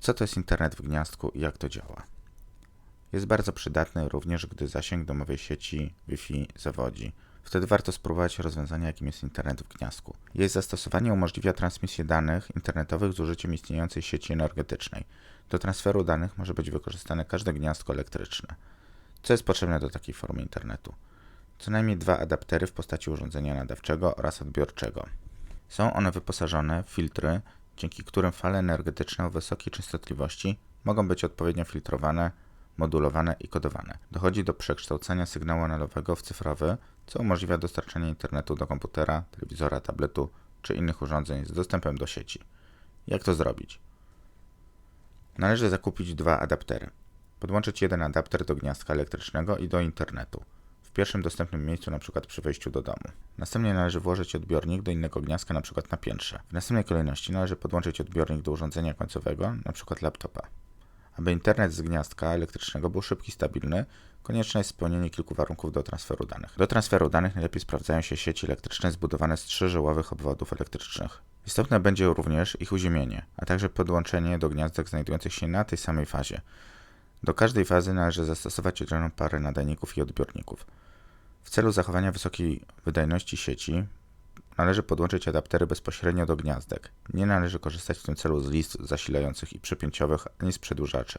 Co to jest internet w gniazdku i jak to działa? Jest bardzo przydatny również, gdy zasięg domowej sieci Wi-Fi zawodzi. Wtedy warto spróbować rozwiązania, jakim jest internet w gniazdku. Jej zastosowanie umożliwia transmisję danych internetowych z użyciem istniejącej sieci energetycznej. Do transferu danych może być wykorzystane każde gniazdko elektryczne. Co jest potrzebne do takiej formy internetu? Co najmniej dwa adaptery w postaci urządzenia nadawczego oraz odbiorczego. Są one wyposażone w filtry, dzięki którym fale energetyczne o wysokiej częstotliwości mogą być odpowiednio filtrowane, modulowane i kodowane. Dochodzi do przekształcania sygnału analogowego w cyfrowy, co umożliwia dostarczanie internetu do komputera, telewizora, tabletu czy innych urządzeń z dostępem do sieci. Jak to zrobić? Należy zakupić dwa adaptery. Podłączyć jeden adapter do gniazdka elektrycznego i do internetu. Pierwszym dostępnym miejscu, np. przy wejściu do domu. Następnie należy włożyć odbiornik do innego gniazdka, np. na piętrze. W następnej kolejności należy podłączyć odbiornik do urządzenia końcowego, np. laptopa. Aby internet z gniazdka elektrycznego był szybki i stabilny, konieczne jest spełnienie kilku warunków do transferu danych. Do transferu danych najlepiej sprawdzają się sieci elektryczne zbudowane z trzyżyłowych obwodów elektrycznych. Istotne będzie również ich uziemienie, a także podłączenie do gniazdek znajdujących się na tej samej fazie. Do każdej fazy należy zastosować oddzielną parę nadajników i odbiorników. W celu zachowania wysokiej wydajności sieci należy podłączyć adaptery bezpośrednio do gniazdek. Nie należy korzystać w tym celu z list zasilających i przypięciowych ani z przedłużaczy.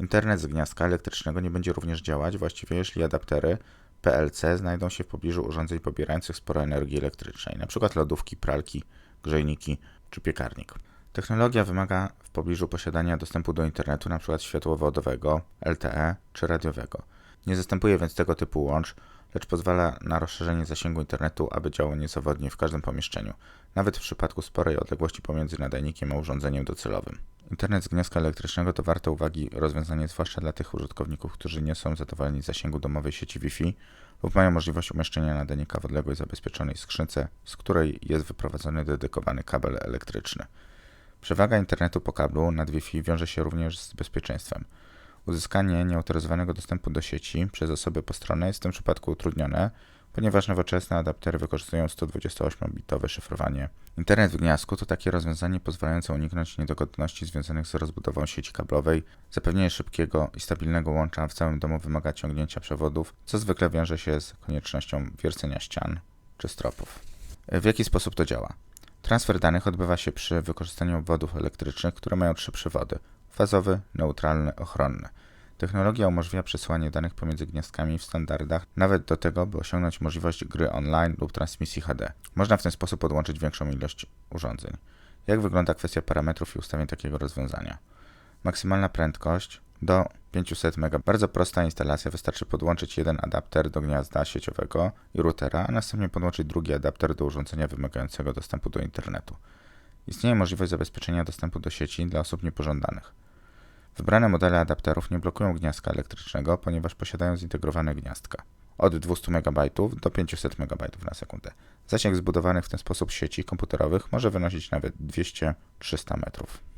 Internet z gniazdka elektrycznego nie będzie również działać właściwie jeśli adaptery PLC znajdą się w pobliżu urządzeń pobierających sporo energii elektrycznej, np. lodówki, pralki, grzejniki czy piekarnik. Technologia wymaga w pobliżu posiadania dostępu do internetu np. światłowodowego, LTE czy radiowego. Nie zastępuje więc tego typu łącz, lecz pozwala na rozszerzenie zasięgu internetu, aby działał niezawodnie w każdym pomieszczeniu, nawet w przypadku sporej odległości pomiędzy nadajnikiem a urządzeniem docelowym. Internet z gniazdka elektrycznego to warte uwagi rozwiązanie zwłaszcza dla tych użytkowników, którzy nie są zadowoleni z zasięgu domowej sieci Wi-Fi lub mają możliwość umieszczenia nadajnika w odległej zabezpieczonej skrzynce, z której jest wyprowadzony dedykowany kabel elektryczny. Przewaga internetu po kablu nad Wi-Fi wiąże się również z bezpieczeństwem. Uzyskanie nieautoryzowanego dostępu do sieci przez osoby postronne jest w tym przypadku utrudnione, ponieważ nowoczesne adaptery wykorzystują 128-bitowe szyfrowanie. Internet w gniazdku to takie rozwiązanie pozwalające uniknąć niedogodności związanych z rozbudową sieci kablowej. Zapewnienie szybkiego i stabilnego łącza w całym domu wymaga ciągnięcia przewodów, co zwykle wiąże się z koniecznością wiercenia ścian czy stropów. W jaki sposób to działa? Transfer danych odbywa się przy wykorzystaniu obwodów elektrycznych, które mają trzy przewody: fazowy, neutralny, ochronny. Technologia umożliwia przesyłanie danych pomiędzy gniazdkami w standardach, nawet do tego, by osiągnąć możliwość gry online lub transmisji HD. Można w ten sposób podłączyć większą ilość urządzeń. Jak wygląda kwestia parametrów i ustawień takiego rozwiązania? Maksymalna prędkość do 500 MB. Bardzo prosta instalacja, wystarczy podłączyć jeden adapter do gniazda sieciowego i routera, a następnie podłączyć drugi adapter do urządzenia wymagającego dostępu do internetu. Istnieje możliwość zabezpieczenia dostępu do sieci dla osób niepożądanych. Wybrane modele adapterów nie blokują gniazdka elektrycznego, ponieważ posiadają zintegrowane gniazdka. Od 200 MB do 500 MB na sekundę. Zasięg zbudowanych w ten sposób sieci komputerowych może wynosić nawet 200-300 metrów.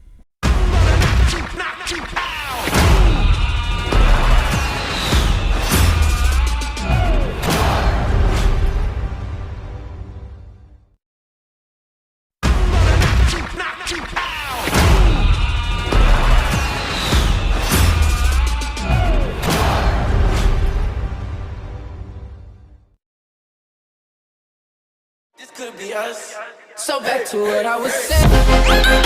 Be us. So back to what I was saying.